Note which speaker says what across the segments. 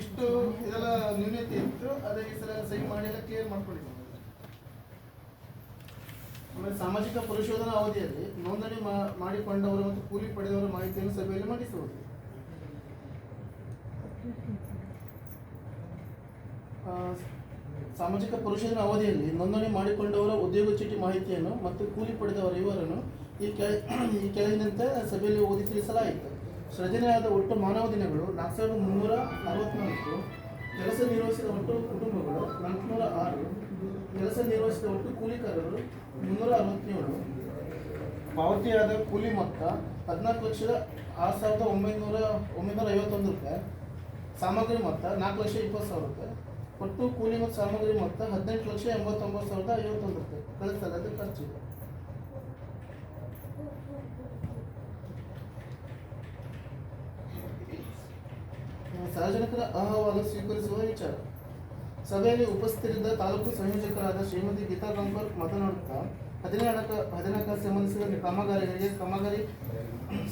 Speaker 1: ಇಷ್ಟು ಇದೆಲ್ಲ ಇತ್ತು, ಅದೇ ಈ ಸಲ ಸಹಿ ಮಾಡಿ ಕ್ಲಿಯರ್ ಮಾಡ್ಕೊಂಡಿದ್ದೀವಿ ಆಮೇಲೆ ಸಾಮಾಜಿಕ ಪರಿಶೋಧನಾ ಅವಧಿಯಲ್ಲಿ ನೋಂದಣಿ ಮಾಡಿಕೊಂಡವರು ಮತ್ತು ಕೂಲಿ ಪಡೆದವರ ಮಾಹಿತಿಯನ್ನು ಸಭೆಯಲ್ಲಿ ಮಂಡಿಸುವುದು. ಸಾಮಾಜಿಕ ಪುರುಷರ ಅವಧಿಯಲ್ಲಿ ನೋಂದಣಿ ಮಾಡಿಕೊಂಡವರ ಉದ್ಯೋಗ ಚೀಟಿ ಮಾಹಿತಿಯನ್ನು ಮತ್ತು ಕೂಲಿ ಪಡೆದವರ ಇವರನ್ನು ಈ ಕೆಳ, ಈ ಕೆಳಗಿನಂತೆ ಸಭೆಯಲ್ಲಿ ಓದಿ ತಿಳಿಸಲಾಯಿತು. ಸೃಜನೆಯಾದ ಒಟ್ಟು ಮಾನವ ದಿನಗಳು ನಾಲ್ಕು ಸಾವಿರದ ಮುನ್ನೂರ ಅರವತ್ನಾಲ್ಕು, ಕೆಲಸ ನಿರ್ವಹಿಸಿದ ಒಟ್ಟು ಕುಟುಂಬಗಳು ನಾಲ್ಕುನೂರ ಆರು, ಕೆಲಸ ನಿರ್ವಹಿಸಿದ ಒಟ್ಟು ಕೂಲಿಕಾರರು ಮುನ್ನೂರ ಅರವತ್ತೇಳು. ಪಾವತಿಯಾದ ಕೂಲಿ ಮೊತ್ತ ಹದಿನಾಲ್ಕು ಲಕ್ಷದ ಆರು ಸಾವಿರದ ಒಂಬೈನೂರ ಒಂಬೈನೂರ ಐವತ್ತೊಂದು ರೂಪಾಯಿ. ಸಾಮಗ್ರಿ ಮೊತ್ತ ನಾಲ್ಕು ಲಕ್ಷ ಇಪ್ಪತ್ತು ಸಾವಿರ ರೂಪಾಯಿ. ಒಟ್ಟು ಕೂಲಿ ಮತ್ತು ಸಾಮಗ್ರಿ ಮೊತ್ತ ಹದಿನೆಂಟು ಲಕ್ಷ ಎಂಬತ್ತೊಂಬತ್ತು ಸಾವಿರದ ಐವತ್ತೊಂದು ರೂಪಾಯಿ. ಕಳಿಸ್ತಾರೆ, ಅದು ಖರ್ಚಿದೆ ಸಾರ್ವಜನಿಕರ ಅಹವಾಲು ಸ್ವೀಕರಿಸುವ ವಿಚಾರ. ಸಭೆಯಲ್ಲಿ ಉಪಸ್ಥಿತರಿದ್ದ ತಾಲೂಕು ಸಂಯೋಜಕರಾದ ಶ್ರೀಮತಿ ಗೀತಾ ಗಂಗರ್ ಮಾತನಾಡುತ್ತಾ ಹದಿನಾಲ್ಕ ಹದಿನಾಲ್ಕು ಸಂಬಂಧಿಸಿದ ಕಾಮಗಾರಿಗಳಿಗೆ ಕಾಮಗಾರಿ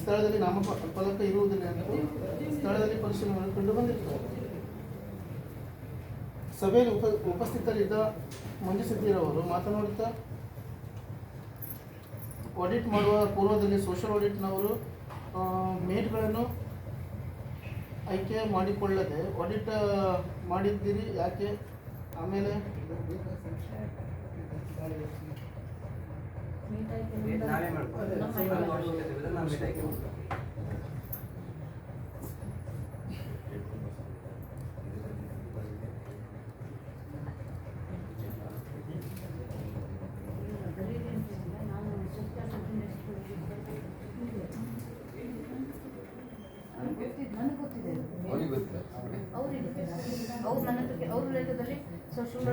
Speaker 1: ಸ್ಥಳದಲ್ಲಿ ನಾಮಫಲಕ ಇರುವುದಿಲ್ಲ ಎಂದು ಸ್ಥಳದಲ್ಲಿ ಪರಿಶೀಲನೆ ಮಾಡಿಕೊಂಡು ಬಂದಿರುತ್ತದೆ ಸಭೆಯಲ್ಲಿ ಉಪ ಉಪಸ್ಥಿತರಿದ್ದ ಮಂಜು ಸಿದ್ದಿರವರು ಮಾತನಾಡುತ್ತಾ ಆಡಿಟ್ ಮಾಡುವ ಪೂರ್ವದಲ್ಲಿ ಸೋಷಿಯಲ್ ಆಡಿಟ್ನವರು ಮೇಟ್ಗಳನ್ನು ಆಯ್ಕೆ ಮಾಡಿಕೊಳ್ಳದೆ ಆಡಿಟ್ ಮಾಡಿದ್ದೀರಿ ಯಾಕೆ? ಆಮೇಲೆ
Speaker 2: ನಾವೇ ಮಾಡ್ಬೋದು ನಮ್ಮ ಅವಶ್ಯಕತೆ ಇದ್ರೆ ನಾವು ಮೀಟ್ ಆಯ್ಕೆ ಮಾಡ್ಬೋದು
Speaker 3: ನನಗೆ ಗೊತ್ತಿದೆ
Speaker 4: ಅವ್ರಿಗೆ ಗೊತ್ತಿಲ್ಲ
Speaker 3: ಅವ್ರಿಗೆ ಅವ್ರು ನನ್ನ ಹತ್ರಕ್ಕೆ ಅವ್ರ ಲೆಕ್ಕದಲ್ಲಿ ಸೋಷಿಯಲ್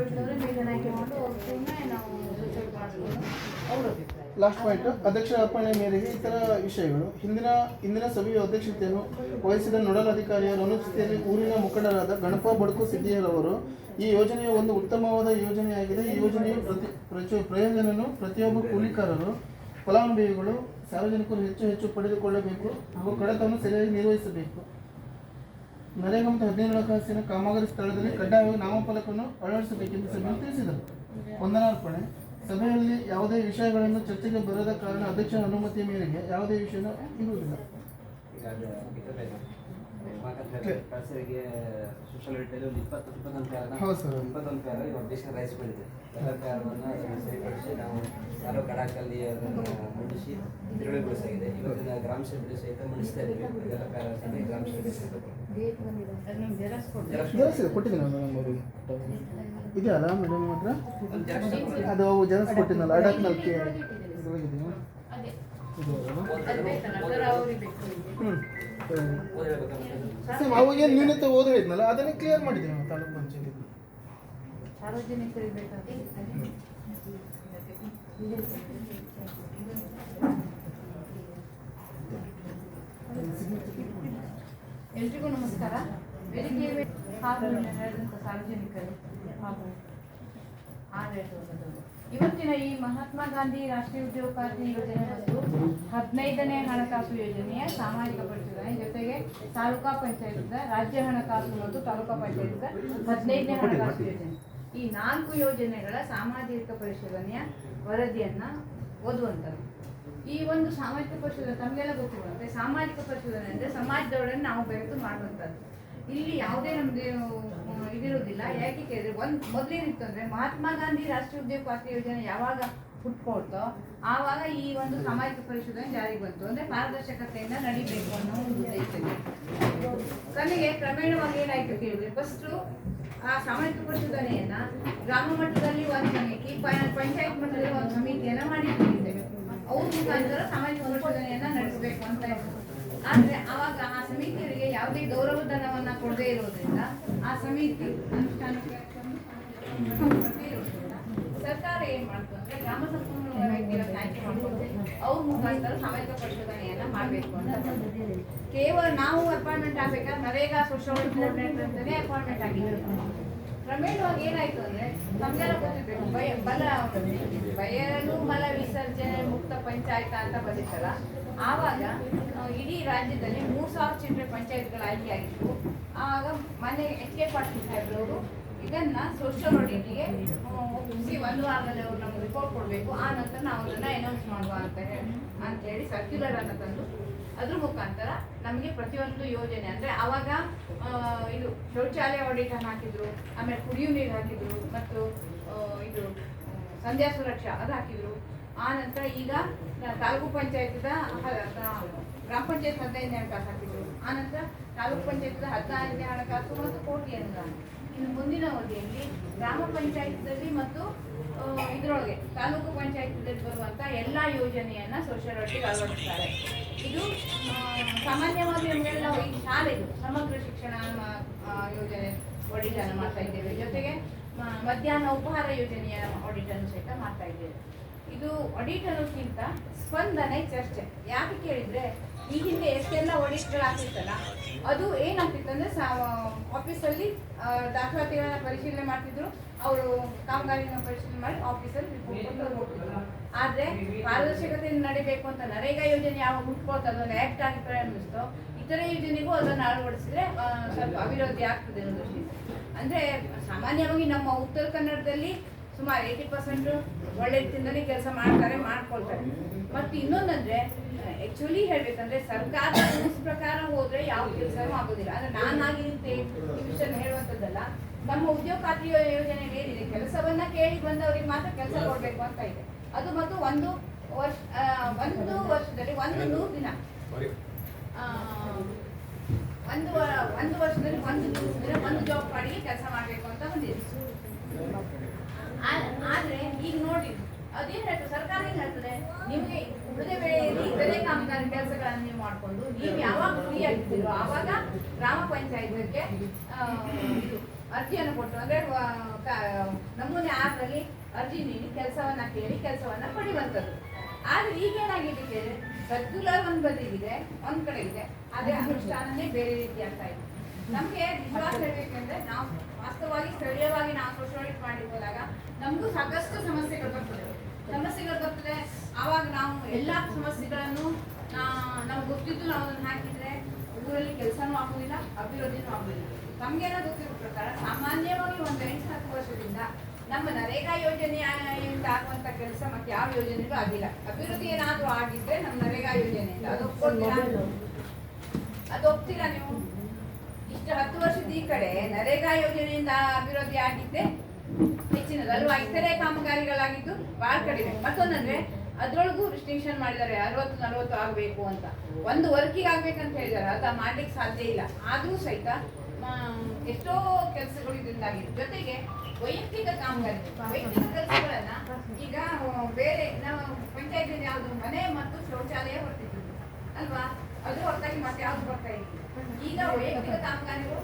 Speaker 3: ನಾವು ಅವರು
Speaker 1: ಲಾಸ್ಟ್ ಪಾಯಿಂಟ್ ಅಧ್ಯಕ್ಷರ ಅರ್ಪಣೆ ಮೇರೆಗೆ ಇತರ ವಿಷಯಗಳು. ಹಿಂದಿನ, ಇಂದಿನ ಸಭೆಯ ಅಧ್ಯಕ್ಷತೆಯನ್ನು ವಹಿಸಿದ ನೋಡಲ್ ಅಧಿಕಾರಿಯ ಅನುಪಸ್ಥಿತಿಯಲ್ಲಿ ಊರಿನ ಮುಖಂಡರಾದ ಗಣಪ ಬಡ್ಕು ಸಿದ್ದಿಯರವರು ಈ ಯೋಜನೆಯು ಒಂದು ಉತ್ತಮವಾದ ಯೋಜನೆಯಾಗಿದೆ. ಈ ಯೋಜನೆಯು ಪ್ರತಿ ಪ್ರಯೋಜನವನ್ನು ಪ್ರತಿಯೊಬ್ಬ ಕೂಲಿಕಾರರು, ಫಲಾನುಭವಿಗಳು, ಸಾರ್ವಜನಿಕರು ಹೆಚ್ಚು ಹೆಚ್ಚು ಪಡೆದುಕೊಳ್ಳಬೇಕು ಹಾಗೂ ಕಡತವನ್ನು ಸರಿಯಾಗಿ ನಿರ್ವಹಿಸಬೇಕು. ನರೇಗಾ ಮತ್ತು ಹದಿನೈದು ಹಣಕಾಸಿನ ಕಾಮಗಾರಿ ಸ್ಥಳದಲ್ಲಿ ಕಡ್ಡಾಯವಾಗಿ ನಾಮಫಲಕವನ್ನು ಅಳವಡಿಸಬೇಕೆಂದು ಸಭೆಯಲ್ಲಿ ತಿಳಿಸಿದರು ವಂದನಾರ್ಪಣೆ ಸಭೆಯಲ್ಲಿ ಯಾವುದೇ ವಿಷಯಗಳನ್ನು ಚರ್ಚೆಗೆ ಬರದ ಕಾರಣ ಅಧ್ಯಕ್ಷರ ಅನುಮತಿ ಮೇರೆಗೆ ಯಾವುದೇ ವಿಷಯ ಇರುವುದಿಲ್ಲ
Speaker 2: ಒಂದು ಇಪ್ಪತ್ತು ಇಪ್ಪತ್ತೊಂದು
Speaker 1: ಕಾರಣ.
Speaker 2: ಇಪ್ಪತ್ತೊಂದು ದೇಶ ರೈಸ್ ಎಲ್ಲ ಸರಿಪಡಿಸಿ ನಾವು ಯಾರೋ ಕಡಾಕಲ್ಲಿ ಅದನ್ನು ಮಂಡಿಸಿ ತಿರುಳಿಗೊಳಿಸಾಗಿದೆ ಇವತ್ತಿನ ಗ್ರಾಮ ಸಭೆ ಸಹಿತ ಮಂಡಿಸ್ತಾ ಇದ್ದೀವಿ. ಎಲ್ಲ ಗ್ರಾಮ ಸಭೆ ಸಹಿತ.
Speaker 3: ಜೆರಾಕ್ಸ್
Speaker 1: ಇದೆ ಕೊಟ್ಟಿದ್ದೀನಿ ಮೇಡಮ್ ಅವರಿಗೆ ಇದೆ ಅಲ್ಲ ಮೇಡಮ್ ಹತ್ರ? ಅದು ಅವು ಜೆರಾಕ್ಸ್ ಕೊಟ್ಟಿದ್ದಲ್ಲ
Speaker 3: ಅವ್ರಿಗೆ ಬೇಕು
Speaker 1: ಹ್ಞೂ ಅವಾಗ ಏನು ನ್ಯೂನತೆ ಓದಿದ್ನಲ್ಲ ಅದನ್ನೇ ಕ್ಲಿಯರ್ ಮಾಡಿದ್ದೀನಿ ನಾವು ತಾಲೂಕು ಪಂಚಾಯತಿ?
Speaker 3: ಸಾರ್ವಜನಿಕರಿಗೆ ಎಲ್ರಿಗೂ ನಮಸ್ಕಾರ. ಬೆಳಿಗ್ಗೆ ಹಾಗೂ ನಡೆದಂಥ ಸಾರ್ವಜನಿಕರು ಹಾಗೂ ಆಡಳಿತವರ್ಗದವರು ಇವತ್ತಿನ ಈ ಮಹಾತ್ಮ ಗಾಂಧಿ ರಾಷ್ಟ್ರೀಯ ಉದ್ಯೋಗಕ್ರಾಂತಿ ಯೋಜನೆ ಮತ್ತು ಹದಿನೈದನೇ ಹಣಕಾಸು ಯೋಜನೆಯ ಸಾಮಾಜಿಕ ಪರಿಶೋಧನೆ ಜೊತೆಗೆ ತಾಲೂಕಾ ಪಂಚಾಯತ್ ರಾಜ್ಯ ಹಣಕಾಸು ಮತ್ತು ತಾಲೂಕಾ ಪಂಚಾಯತ್ ಹದಿನೈದನೇ ಹಣಕಾಸು ಯೋಜನೆ. ಈ ನಾಲ್ಕು ಯೋಜನೆಗಳ ಸಾಮಾಜಿಕ ಪರಿಶೋಧನೆಯ ವರದಿಯನ್ನು ಓದುವಂಥದ್ದು ಈ ಒಂದು ಸಾಮಾಜಿಕ ಪರಿಶೋಧನೆ ತಮಗೆಲ್ಲ ಗೊತ್ತಿರುವಂತೆ ಸಾಮಾಜಿಕ ಪರಿಶೋಧನೆ ಅಂದರೆ ಸಮಾಜದೊಡನೆ ನಾವು ಬೆರೆತು ಮಾಡುವಂಥದ್ದು. ಇಲ್ಲಿ ಯಾವುದೇ ನಮ್ದು ಇದಿರೋದಿಲ್ಲ. ಯಾಕೆ ಕೇಳಿದ್ರೆ ಒಂದು, ಮೊದಲೇನಿತ್ತು ಅಂದರೆ ಮಹಾತ್ಮ ಗಾಂಧಿ ರಾಷ್ಟ್ರೀಯ ಉದ್ಯೋಗ ಖಾತ್ರಿ ಯೋಜನೆ ಯಾವಾಗ ಹುಟ್ಕೊಡ್ತೋ ಆವಾಗ ಈ ಒಂದು ಸಾಮಾಜಿಕ ಪರಿಶೋಧನೆ ಜಾರಿಗೆ ಬಂತು. ಅಂದರೆ ಪಾರದರ್ಶಕತೆಯಿಂದ ನಡಿಬೇಕು ಅನ್ನೋ ಒಂದು ಉದ್ದೇಶದಲ್ಲಿ. ಕೊನೆಗೆ ಕ್ರಮೇಣವಾಗಿ ಏನಾಯ್ತು ಕೇಳಿದ್ರೆ ಫಸ್ಟು ಆ ಸಾಮಾಜಿಕ ಪರಿಶೋಧನೆಯನ್ನ ಗ್ರಾಮ ಮಟ್ಟದಲ್ಲಿ ಒಂದು ಸಮಿತಿ ಪಂಚಾಯತ್ ಮಟ್ಟದಲ್ಲಿ ಒಂದು ಮುಖಾಂತರ ಸಾಮಾಜಿಕ ಪರಿಶೋಧನೆಯನ್ನ ನಡೆಸಬೇಕು ಅಂತ ಇತ್ತು ಆದ್ರೆ ಅವಾಗ ಆ ಸಮಿತಿಯವರಿಗೆ ಯಾವುದೇ ಗೌರವಧನವನ್ನ ಕೊಡದೇ ಇರೋದ್ರಿಂದ, ಆ ಸಮಿತಿ ಅನುಷ್ಠಾನಕ್ಕೆ ಸರ್ಕಾರ ಏನ್ ಮಾಡ್ತು ಅಂದ್ರೆ ಗ್ರಾಮ ಸಂಪನ್ಮೂಲ ವ್ಯಕ್ತಿಗಳನ್ನ ಆಯ್ಕೆ ಮಾಡ್ಕೊಂಡು ಅವ್ರ ಮುಖಾಂತರ ಸಾಮಾಜಿಕ ಪರಿಶೋಧನೆಯನ್ನ ಮಾಡ್ಬೇಕು ಅಂತ ಕೇವಲ ನಾವು ಅಪಾಯಿಂಟ್ಮೆಂಟ್ ಆಗ್ಬೇಕಾದ್ರೆ ನರೇಗಾ ಸೋಷಿಯಲ್ ಕೋಆರ್ಡಿನೇಟರ್ ಅಂತಾನೆ ಅಪಾಯಿಂಟ್ಮೆಂಟ್ ಆಗಿದ್ದೀವಿ ಕ್ರಮೇಣವಾಗಿ ಏನಾಯ್ತು ಅಂದ್ರೆ ನಮ್ಗೆಲ್ಲ ಗೊತ್ತಿರ್ಬೇಕು ಭಯ, ಬಲ ಬಯಲು ಮಲ ವಿಸರ್ಜನೆ, ಮುಕ್ತ ಪಂಚಾಯತ ಅಂತ ಬಂದಿತ್ತಲ್ಲ. ಆವಾಗ ಇಡೀ ರಾಜ್ಯದಲ್ಲಿ ಮೂರು ಸಾವಿರ ಚಿಲ್ಲರೆ ಪಂಚಾಯತ್ಗಳು ಆಯ್ಕೆಯಾಗಿತ್ತು. ಆವಾಗ ಮನೆ ಎಚ್ ಕೆ ಪಾಟೀಲ್ ಸಾಹೇಬ್ರವರು ಇದನ್ನ ಸೋಷಿಯಲ್ ಆಡಿಟ್ಗೆ ಒಪ್ಪಿಸಿ ಒಂದು ವಾರದಲ್ಲಿ ಅವ್ರು ನಮ್ಗೆ ರಿಪೋರ್ಟ್ ಕೊಡಬೇಕು. ಆ ನಂತರ ನಾವು ಅದನ್ನ ಅನೌನ್ಸ್ ಮಾಡುವ ಅಂತ ಹೇಳಿ ಅಂತ ಹೇಳಿ ಸರ್ಕ್ಯುಲರ್ ಅನ್ನ ತಂದು ಅದ್ರ ಮುಖಾಂತರ ನಮಗೆ ಪ್ರತಿಯೊಂದು ಯೋಜನೆ ಅಂದ್ರೆ ಅವಾಗ ಇದು ಶೌಚಾಲಯ ಆಡಿಟ್ ಅನ್ನು ಹಾಕಿದ್ರು, ಆಮೇಲೆ ಕುಡಿಯುವ ನೀರು ಹಾಕಿದ್ರು, ಮತ್ತು ಇದು, ಸಂಧ್ಯಾ ಸುರಕ್ಷಾ ಅದು ಹಾಕಿದ್ರು. ಆ ನಂತರ ಈಗ ತಾಲೂಕು ಪಂಚಾಯತ್ದ ಗ್ರಾಮ ಪಂಚಾಯತ್ ಹದಿನೈದನೇ ಹಣಕಾಸು ಹಾಕಿದ್ರು. ಆ ನಂತರ ತಾಲೂಕು ಪಂಚಾಯತ್ದ ಹದಿನಾರನೇ ಹಣಕಾಸು ಮತ್ತು ಕೋಟಿ ಅನುದಾನ. ಇನ್ನು ಮುಂದಿನ ಅವಧಿಯಲ್ಲಿ ಗ್ರಾಮ ಪಂಚಾಯತ್ದಲ್ಲಿ ಮತ್ತು ಇದರೊಳಗೆ ತಾಲೂಕು ಪಂಚಾಯತ್ನಲ್ಲಿ ಬರುವಂತ ಎಲ್ಲ ಯೋಜನೆಯನ್ನ ಸೋಷಿಯಲ್ ಒಟ್ಟಿಗೆ ಅಳವಡಿಸ್ತಾರೆ. ಇದು ಸಾಮಾನ್ಯವಾಗಿ ನಮಗೆಲ್ಲ ಈ ಶಾಲೆದು ಸಮಗ್ರ ಶಿಕ್ಷಣ ಯೋಜನೆ ಒಡಿಟನ್ನು ಮಾಡ್ತಾ ಇದ್ದೇವೆ. ಜೊತೆಗೆ ಮಧ್ಯಾಹ್ನ ಉಪಹಾರ ಯೋಜನೆಯ ಆಡಿಟ್ ಅನ್ನು ಸಹಿತ ಮಾಡ್ತಾ ಇದ್ದೇವೆ. ಇದು ಆಡಿಟ್ ಅನ್ನೋಕ್ಕಿಂತ ಸ್ಪಂದನೆ ಚರ್ಚೆ. ಯಾಕೆ ಕೇಳಿದ್ರೆ ಈ ಹಿಂದೆ ಎಷ್ಟೆಲ್ಲ ಆಗ್ತಿತ್ತಲ್ಲ ಅದು ಏನಾಗ್ತಿತ್ತು ಅಂದ್ರೆ ಆಫೀಸಲ್ಲಿ ದಾಖಲಾತಿಗಳನ್ನ ಪರಿಶೀಲನೆ ಮಾಡ್ತಿದ್ರು. ಅವರು ಕಾಮಗಾರಿನ ಪರಿಶೀಲನೆ ಮಾಡಿ ಆಫೀಸಲ್ಲಿ ಹೋಗ್ತಿದ್ರು. ಆದ್ರೆ ಪಾರದರ್ಶಕತೆಯಿಂದ ನಡಿಬೇಕು ಅಂತ ನರೇಗಾ ಯೋಜನೆ ಯಾವಾಗ ಹುಟ್ಕೊಳ್ತಾ ಅದನ್ನು ಆಕ್ಟ್ ಆಗಿ ಪರಿಣಮಿಸ್ತೋ ಇತರ ಯೋಜನೆಗೂ ಅದನ್ನು ಅಳವಡಿಸಿದ್ರೆ ಸ್ವಲ್ಪ ಅಭಿವೃದ್ಧಿ ಆಗ್ತದೆ ಅನ್ನೋ ದೃಷ್ಟಿಯಿಂದ. ಅಂದ್ರೆ ಸಾಮಾನ್ಯವಾಗಿ ನಮ್ಮ ಉತ್ತರ ಕನ್ನಡದಲ್ಲಿ ಸುಮಾರು ಏಯ್ಟಿ ಪರ್ಸೆಂಟ್ ಒಳ್ಳೆ ರೀತಿಯಿಂದಲೇ ಕೆಲಸ ಮಾಡ್ತಾರೆ, ಮಾಡ್ಕೊಳ್ತಾರೆ. ಮತ್ತು ಇನ್ನೊಂದಂದ್ರೆ ಆಕ್ಚುಲಿ ಹೇಳ್ಬೇಕಂದ್ರೆ ಸರ್ಕಾರ ರೂಲ್ಸ್ ಪ್ರಕಾರ ಹೋದ್ರೆ ಯಾವ ಕೆಲಸನೂ ಆಗೋದಿಲ್ಲ. ಅಂದ್ರೆ ನಾನಾಗಿ ಈ ವಿಷಯ ಹೇಳುವಂಥದ್ದಲ್ಲ ನಮ್ಮ ಉದ್ಯೋಗ ಖಾತ್ರಿ ಯೋಜನೆ ಏನಿದೆ ಕೆಲಸವನ್ನ ಕೇಳಿ ಬಂದವರಿಗೆ ಮಾತ್ರ ಕೆಲಸ ಕೊಡ್ಬೇಕು ಅಂತ ಇದೆ. ಅದು ಮತ್ತು ಒಂದು ವರ್ಷ ಒಂದು ವರ್ಷದಲ್ಲಿ ಒಂದು ನೂರು ದಿನ. ಆ, ಒಂದು ವ- ಒಂದು ವರ್ಷದಲ್ಲಿ ಒಂದು ನೂರು ದಿನ ಒಂದು ಜಾಬ್ ಮಾಡಿ ಕೆಲಸ ಮಾಡಬೇಕು ಅಂತ ಬಂದಿದೆ. ಆದ್ರೆ ಈಗ ನೋಡಿ ಅದೇನ್ ಹೇಳ್ತದೆ? ಸರ್ಕಾರ ಏನ್ ಹೇಳ್ತದೆ? ನಿಮ್ಗೆ ಉಳಿದ ವೇಳೆಯಲ್ಲಿ ಇತರೆ ಕಾಮಗಾರಿ ಕೆಲಸಗಳನ್ನ ನೀವು ಮಾಡ್ಕೊಂಡು ನೀವು ಯಾವಾಗ ಫ್ರೀ ಆಗಿದ್ದೀರೋ ಆವಾಗ ಗ್ರಾಮ ಪಂಚಾಯತ್ಗೆ ಅರ್ಜಿಯನ್ನು ಕೊಟ್ಟು, ಅಂದ್ರೆ ನಮೂನೆ ಆರರಲ್ಲಿ ಅರ್ಜಿ ನೀಡಿ ಕೆಲಸವನ್ನ ಕೇಳಿ ಕೆಲಸವನ್ನ ಪಡಿವಂಥದ್ದು ಆದ್ರೆ ಈಗ ಏನಾಗಿದೆ ಸರ್ಕ್ಯುಲರ್ ಒಂದ್ ಬದಿಗಿದೆ, ಒಂದ್ ಕಡೆ ಇದೆ ಅದೇ ಅನುಷ್ಠಾನನೇ ಬೇರೆ ರೀತಿ ಆಗ್ತಾ ಇದೆ. ನಮ್ಗೆ ನಿಜವಾಗ್ ಹೇಳ್ಬೇಕಂದ್ರೆ ನಾವು ವಾಸ್ತವವಾಗಿ ಸ್ಥಳೀಯವಾಗಿ ನಾವು ಸೋಷಿಯಲ್ ಮಾಡಿ ಹೋದಾಗ ನಮಗೂ ಸಾಕಷ್ಟು ಸಮಸ್ಯೆಗಳು ಬರ್ತದೆ. ಸಮಸ್ಯೆಗಳು ಬರ್ತದೆ. ಆವಾಗ ನಾವು ಎಲ್ಲಾ ಸಮಸ್ಯೆಗಳನ್ನು ನಾವು ನಮ್ಗೆ ಗೊತ್ತಿದ್ದು ನಾವು ಅದನ್ನ ಹಾಕಿದ್ರೆ ಊರಲ್ಲಿ ಕೆಲಸನೂ ಆಗುದಿಲ್ಲ ಅಭಿವೃದ್ಧಿನೂ ಆಗುದಿಲ್ಲ. ಏನೋ ಗೊತ್ತಿರೋ ಪ್ರಕಾರ ಸಾಮಾನ್ಯವಾಗಿ ಒಂದು ಎಂಟು ಹತ್ತು ವರ್ಷದಿಂದ ನಮ್ಮ ನರೇಗಾ ಯೋಜನೆ ಆಗುವಂತ ಕೆಲಸ ಮತ್ತೆ ಯಾವ ಯೋಜನೆಗೂ ಆಗಿಲ್ಲ. ಅಭಿವೃದ್ಧಿ ಏನಾದರೂ ಆಗಿದ್ರೆ ನಮ್ಮ ನರೇಗಾ ಯೋಜನೆಯಿಂದ ಅದು ಒಪ್ತೀರಾ ನೀವು? ಈ ಕಡೆ ನರೇಗಾ ಯೋಜನೆಯಿಂದ ಅಭಿವೃದ್ಧಿ ಆಗಿದ್ದೆ. ಹೆಚ್ಚಿನದು ಅಲ್ವಾ ಇತರೆ ಕಾಮಗಾರಿಗಳಾಗಿದ್ದು ಬಹಳ ಕಡಿಮೆ. ಮತ್ತೊಂದಂದ್ರೆ ಅದ್ರೊಳಗೂ ರಿಸ್ಟ್ರಿಕ್ಷನ್ ಮಾಡಿದ್ದಾರೆ. ಅರವತ್ತು, ನಲವತ್ತು ಆಗಬೇಕು ಅಂತ. ಒಂದು ವರ್ಕಿಗೆ ಆಗ್ಬೇಕಂತ ಹೇಳಿದ್ದಾರೆ ಅದ ಮಾಡ್ಲಿಕ್ಕೆ ಸಾಧ್ಯ ಇಲ್ಲ. ಆದ್ರೂ ಸಹಿತ ಎಷ್ಟೋ ಕೆಲಸಗಳು ಇದರಿಂದಾಗಿದೆ ಜೊತೆಗೆ ವೈಯಕ್ತಿಕ ಕಾಮಗಾರಿ, ವೈಯಕ್ತಿಕ ಕೆಲಸಗಳನ್ನ ಈಗ ಬೇರೆ ನಾವು ಪಂಚಾಯತ್ ಯಾವುದು ಮನೆ ಮತ್ತು ಶೌಚಾಲಯ ಹೊರತಿದ್ದು ಅಲ್ವಾ? ಅದು ಹೊರತಾಗಿ ಮತ್ತೆ ಯಾವ್ದು ಬರ್ತಾ ಇಲ್ಲ. ಈಗ ವೈಯಕ್ತಿಕ ಕಾಮಗಾರಿಗಳು